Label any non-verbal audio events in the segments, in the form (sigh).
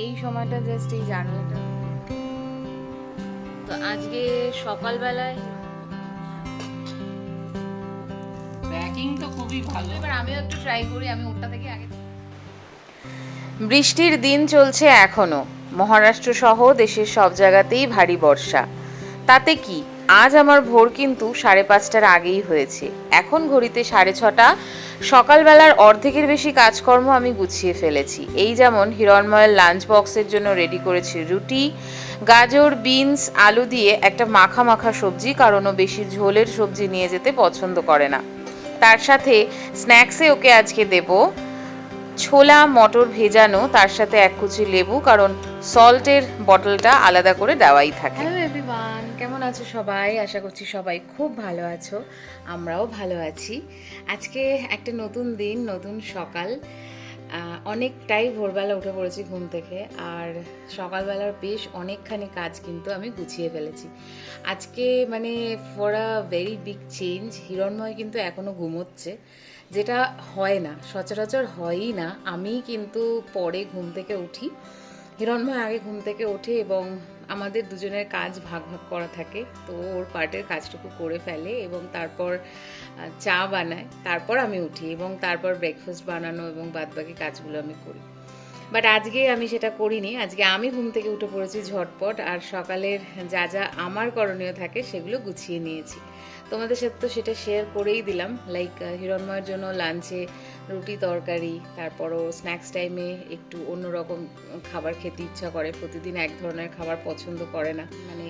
এই সময়টা জাস্ট এই জানলাটা তো আজকে সকালবেলায় প্যাকিং তো খুবই ভালো। এবার আমিও একটু ট্রাই করি আমি ওটা থেকে আগে বৃষ্টির দিন চলছে এখনও। মহারাষ্ট্র সহ দেশের সব জায়গাতেই ভারী বর্ষা। তাতে কি? আজ আমার ভোর কিন্তু সাড়ে পাঁচটার আগেই হয়েছে। এখন ঘড়িতে সাড়ে ছটা। সকালবেলার অর্ধেকের বেশি কাজকর্ম আমি গুছিয়ে ফেলেছি। এই যেমন হিরণময়ের লাঞ্চ বক্সের জন্য রেডি করেছি রুটি, গাজর বিনস আলু দিয়ে একটা মাখা মাখা সবজি, কারণ ও বেশি ঝোলের সবজি নিয়ে যেতে পছন্দ করে না। তার সাথে স্ন্যাক্সে ওকে আজকে দেব। ছোলা, মটর ভেজানো, তার সাথে এক কুচি লেবু, কারণ সল্টের বটলটা আলাদা করে দেওয়াই থাকে। হ্যালো এভরিওয়ান কেমন আছো সবাই? আশা করছি সবাই খুব ভালো আছো, আমরাও ভালো আছি। আজকে একটা নতুন দিন, নতুন সকাল। অনেকটাই ভোরবেলা উঠে পড়েছি ঘুম থেকে, আর সকালবেলার বেশ অনেকখানি কাজ কিন্তু আমি গুছিয়ে ফেলেছি। আজকে মানে for a very big change Hiranmoy কিন্তু এখনও ঘুমোচ্ছে, যেটা হয় না, সচরাচর হয়ই না। আমি কিন্তু পরে ঘুম থেকে উঠি। হিরণময় আগে ঘুম থেকে ওঠে এবং আমাদের দুজনের কাজ ভাগ ভাগ করা থাকে। তো ওর পার্টের কাজটুকু করে ফেলে এবং তারপর চা বানায়। তারপর আমি উঠি এবং তারপর ব্রেকফাস্ট বানানো এবং বাদবাকি কাজগুলো আমি করি। বাট আজকে আমি সেটা করিনি। আজকে আমি ঘুম থেকে উঠে পড়েছি ঝটপট। আর সকালের যা যা আমার করণীয় থাকে সেগুলো গুছিয়ে নিয়েছি। তোমাদের সাথে তো সেটা শেয়ার করেই দিলাম লাইক হিরণময়ের জন্য লাঞ্চে রুটি তরকারি, তারপরও স্ন্যাক্স টাইমে একটু অন্যরকম খাবার খেতে ইচ্ছা করে। প্রতিদিন এক ধরনের খাবার পছন্দ করে না। মানে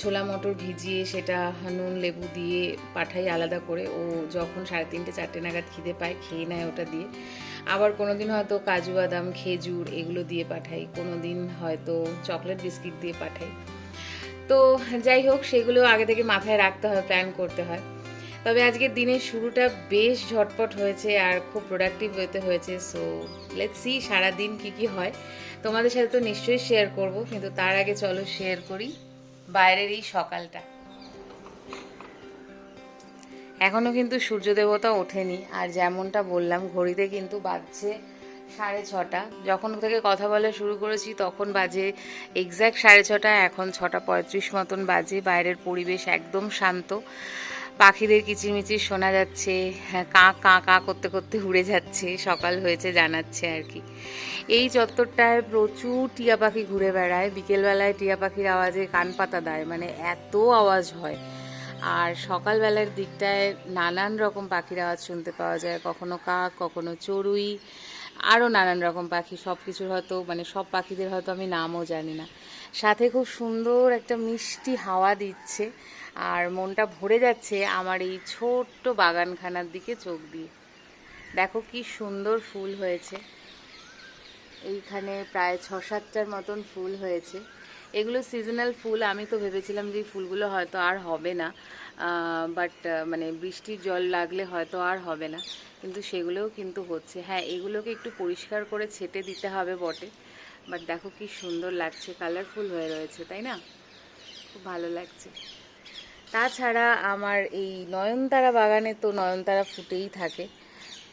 ছোলা মটর ভিজিয়ে সেটা নুন, লেবু দিয়ে পাঠাই আলাদা করে। ও যখন সাড়ে তিনটে, চারটে নাগাদ খিদে পায়, খেয়ে নেয় ওটা দিয়ে। আবার কোনো দিন হয়তো কাজু, বাদাম, খেজুর এগুলো দিয়ে পাঠাই। কোনো দিন হয়তো চকলেট বিস্কিট দিয়ে পাঠাই। তো যাই হোক, সেগুলো আগে থেকে মাথায় রাখতে হয় প্ল্যান করতে হয়। তবে আজকের দিনের শুরুটা বেশ ঝটপট হয়েছে আর খুব প্রোডাক্টিভ হতে হয়েছে। সো লেটস সি সারাদিন কি কি হয়। তোমাদের সাথে তো নিশ্চয়ই শেয়ার করব, কিন্তু তার আগে চলো শেয়ার করি বাইরের এই সকালটা। এখনও কিন্তু সূর্য দেবতা ওঠেনি, আর যেমনটা বললাম, ঘড়িতে কিন্তু বাজছে সাড়ে ছটা। যখন থেকে কথা বলা শুরু করেছি, তখন বাজে এক্স্যাক্ট সাড়ে ছটা, এখন ছটা পঁয়ত্রিশ মতন বাজে। বাইরের পরিবেশ একদম শান্ত। পাখিদের কিচিরমিচির শোনা যাচ্ছে হ্যাঁ কাঁ কাঁ কাঁ করতে করতে উড়ে যাচ্ছে, সকাল হয়েছে জানাচ্ছে আর কি। এই চত্বরটায় প্রচুর টিয়া পাখি ঘুরে বেড়ায়। বিকেলবেলায় টিয়া পাখির আওয়াজে কান পাতা দেয় মানে এত আওয়াজ হয়। আর সকালবেলার দিকটায় নানান রকম পাখির আওয়াজ শুনতে পাওয়া যায়। কখনো কাক, কখনো চড়ুই আরও নানান রকম পাখি সব কিছুর হয়তো মানে সব পাখিদের হয়তো আমি নামও জানি না। সাথে খুব সুন্দর একটা মিষ্টি হাওয়া দিচ্ছে আর মনটা ভরে যাচ্ছে আমার এই ছোট্ট বাগানখানার দিকে চোখ দিয়ে। দেখো কি সুন্দর ফুল হয়েছে। এইখানে প্রায় ছ সাতটার মতন ফুল হয়েছে। এগুলো সিজনাল ফুল, আমি তো ভেবেছিলাম যে ফুলগুলো হয়তো আর হবে না বাট মানে বৃষ্টির জল লাগলে হয়তো আর হবে না, কিন্তু সেগুলোও কিন্তু হচ্ছে। হ্যাঁ এগুলোকে একটু পরিষ্কার করে ছেটে দিতে হবে বটে বাট দেখো কি সুন্দর লাগছে কালারফুল হয়ে রয়েছে, তাই না? খুব ভালো লাগছে। তাছাড়া আমার এই নয়নতারা বাগানে তো নয়নতারা ফুটেই থাকে,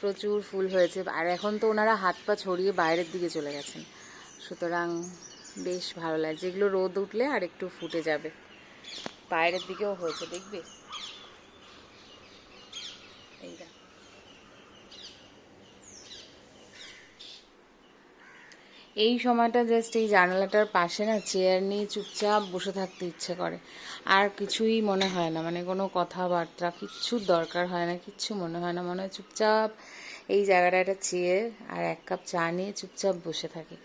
প্রচুর ফুল হয়েছে, আর এখন তো ওনারা হাত পা ছড়িয়ে বাইরের দিকে চলে গেছেন, সুতরাং বেশ ভালো লাগছে এগুলো রোদ উঠলে আর একটু ফুটে যাবে। বাইরের দিকেও হয়েছে, দেখবে? এই সময়টা জাস্ট এই জানালাটার পাশে না চেয়ার নিয়ে চুপচাপ বসে থাকতে ইচ্ছে করে। আর কিছুই মনে হয় না মানে কোনো কথাবার্তা কিচ্ছুর দরকার হয় না, কিচ্ছু মনে হয় না। মনে হয় চুপচাপ এই জায়গাটা একটা চেয়ার আর এক কাপ চা নিয়ে চুপচাপ বসে থাকি।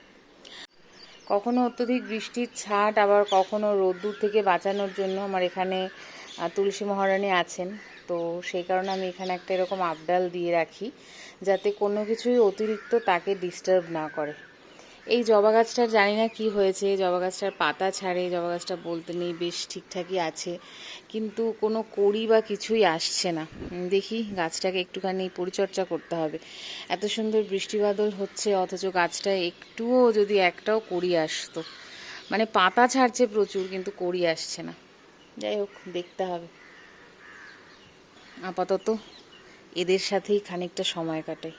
কখনো অত্যধিক বৃষ্টির ছাট, আবার কখনো রোদ্দুর থেকে বাঁচানোর জন্য আমার এখানে তুলসী মহারানী আছেন। তো সেই কারণে আমি এখানে একটা এরকম আবডাল দিয়ে রাখি, যাতে কোনো কিছুই অতিরিক্ত তাকে ডিস্টার্ব না করে। এই জবা গাছটার জানি না কি হয়েছে, জবা গাছটার পাতা ছাড়ে, জবা গাছটা বলতে নেই, বেশ ঠিকঠাকই আছে। কিন্তু কোনো কড়ি বা কিছুই আসছে না। দেখি গাছটাকে একটুখানি পরিচর্যা করতে হবে। এত সুন্দর বৃষ্টি বাদল হচ্ছে, অথচ গাছটা একটুও যদি একটাও কড়ি আসতো। মানে পাতা ছাড়ছে প্রচুর, কিন্তু কড়ি আসছে না। যাই হোক, দেখতে হবে। আপাতত এদের সাথেই খানিকটা সময় কাটাই।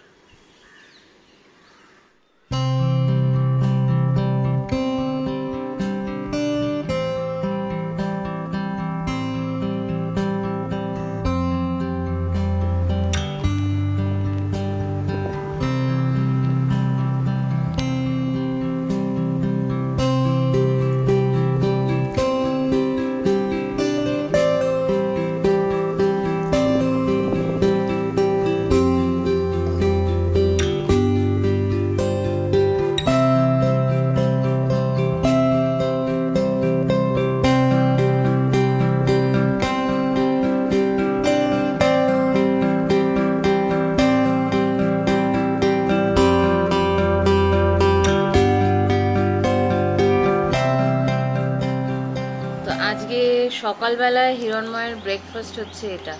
সকালবেলায় হিরণময়ের ব্রেকফাস্ট হচ্ছে এটা।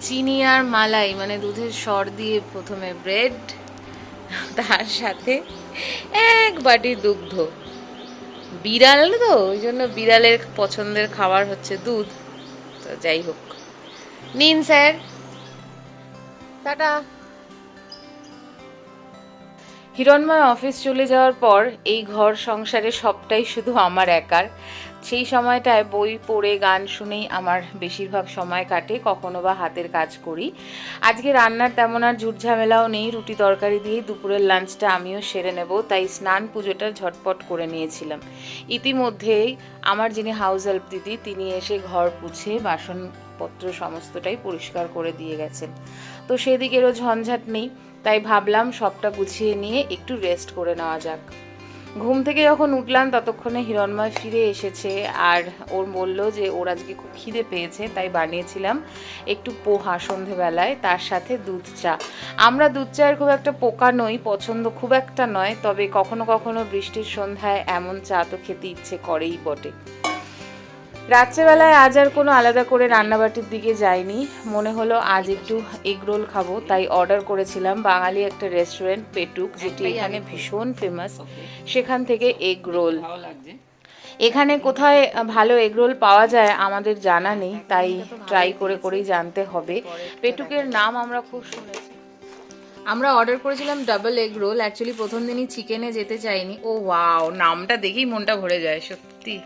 চিনি আর মালাই মানে দুধের সর দিয়ে প্রথমে ব্রেড তার সাথে এক বাটি দুগ্ধ। বিড়াল তো, ওই জন্য বিড়ালের পছন্দের খাবার হচ্ছে দুধ। তো যাই হোক। নিন স্যার। টাটা। হিরণময় অফিস চলে যাওয়ার পর এই ঘর সংসারে সবটাই শুধু আমার একার। সেই সময়টায় বই পড়ে, গান শুনেই আমার বেশিরভাগ সময় কাটে, কখনো বা হাতের কাজ করি। আজকে রান্নার তেমন আর ঝুটঝামেলাও নেই, রুটি তরকারি দিয়ে দুপুরের লাঞ্চটা আমিও সেরে নেব, তাই স্নান পুজোটা ঝটপট করে নিয়েছিলাম। ইতিমধ্যেই আমার যিনি হাউস হেল্প দিদি, তিনি এসে ঘর পুছে বাসনপত্র সমস্তটাই পরিষ্কার করে দিয়ে গেছেন। তো সেদিকেরও ঝঞ্ঝাট নেই, তাই ভাবলাম সবটা গুছিয়ে নিয়ে একটু রেস্ট করে নেওয়া যাক। ঘুম থেকে যখন উঠলাম, ততক্ষণে হিরণময় ফিরে এসেছে আর ওর বলল যে ওর আজকে খুব খিদে পেয়েছে, তাই বানিয়েছিলাম একটু পোহা সন্ধেবেলায়, তার সাথে দুধ চা। আমরা দুধ চায়ের খুব একটা পোকা নই, পছন্দ খুব একটা নয়, তবে কখনো কখনো বৃষ্টির সন্ধ্যায় এমন চা তো খেতে ইচ্ছে করেই বটে। রাত্রেবেলায় আজ আর কোনো আলাদা করে রান্নাবাটির দিকে যাইনি। মনে হলো আজ একটু এগ রোল খাব তাই অর্ডার করেছিলাম বাঙালি একটা রেস্টুরেন্ট পেটুক যেটি এখানে ভীষণ ফেমাস সেখান থেকে এগ রোল। এখানে কোথায় ভালো এগ রোল পাওয়া যায় আমাদের জানা নেই তাই ট্রাই করে করেই জানতে হবে। পেটুকের নাম আমরা খুব শুনেছি। আমরা অর্ডার করেছিলাম ডাবল এগ রোল অ্যাকচুয়ালি প্রথম দিনই চিকেনে যেতে চাইনি। ও ওয়াও নামটা দেখেই মনটা ভরে যায় সত্যি।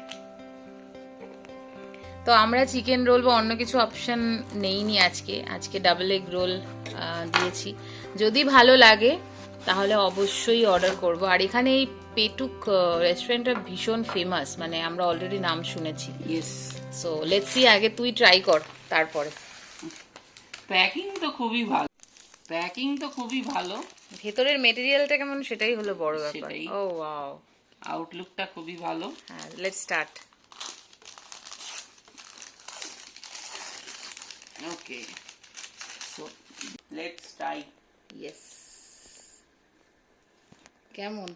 তো আমরা চিকেন রোল বা অন্য কিছু অপশন নেইনি আজকে। আজকে ডাবল এগ রোল দিয়েছি। যদি ভালো লাগে তাহলে অবশ্যই অর্ডার করব। আর এখানে এই পেটুক রেস্টুরেন্টটা ভীষণ ফেমাস মানে আমরা অলরেডি নাম শুনেছি। সো লেটস সি আগে তুই ট্রাই কর তারপরে। প্যাকিং তো খুবই ভালো। প্যাকিং তো খুবই ভালো। ভেতরের মেটেরিয়ালটা কেমন সেটাই হলো বড় ব্যাপার। ও ওয়াও আউটলুকটা খুবই ভালো। হ্যাঁ let's start okay so let's try yes কেমন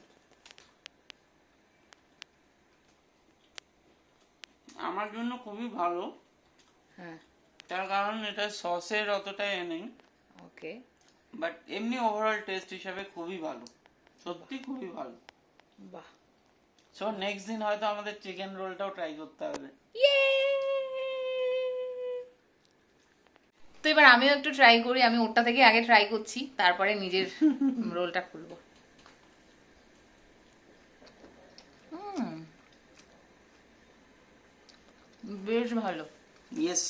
আমার জন্য খুবই ভালো। হ্যাঁ। তার কারণ এটা সসের অতটা এ নেই। ওকে বাট এমনি ওভারঅল টেস্ট হিসাবে খুবই ভালো। সত্যি খুবই ভালো। বাহ। সো নেক্সট দিন হয়তো আমাদের চিকেন রোলটাও ট্রাই করতে হবে। তো এবার আমিও একটু ট্রাই করি আমি ওটা থেকে আগে ট্রাই করছি তারপরে নিজের (laughs) রোলটা খুলবো। হুম। বেশ ভালো। ইয়েস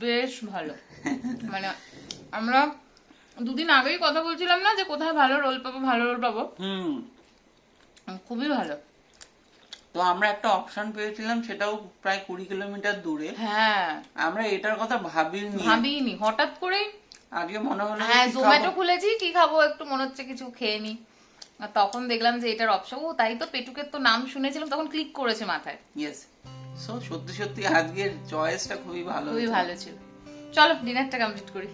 বেশ ভালো। (laughs) মানে আমরা দুদিন আগেই কথা বলছিলাম না যে কোথায় ভালো রোল পাবো ভালো রোল পাবো? হুম। খুবই ভালো। তো আমরা একটা অপশন পেয়েছিলাম সেটাও প্রায় কুড়ি কিলোমিটার দূরে। হ্যাঁ। আমরা এটার কথা ভাবিনি। ভাবিনি হঠাৎ করে আজকে মনে হলো হ্যাঁ জোম্যাটো খুলেছি কি খাব একটু মনে হচ্ছে কিছু খেয়ে নি। আর তখন দেখলাম যে এটার অপশন ও তাই তো পেটুকের তো নাম শুনেছিলাম তখন ক্লিক করেছে মাথায়। ইয়েস সো সত্যি সত্যি আজকের চয়েসটা খুবই ভালো খুবই। ভালো ছিল। চলো ডিনারটা কমপ্লিট করি।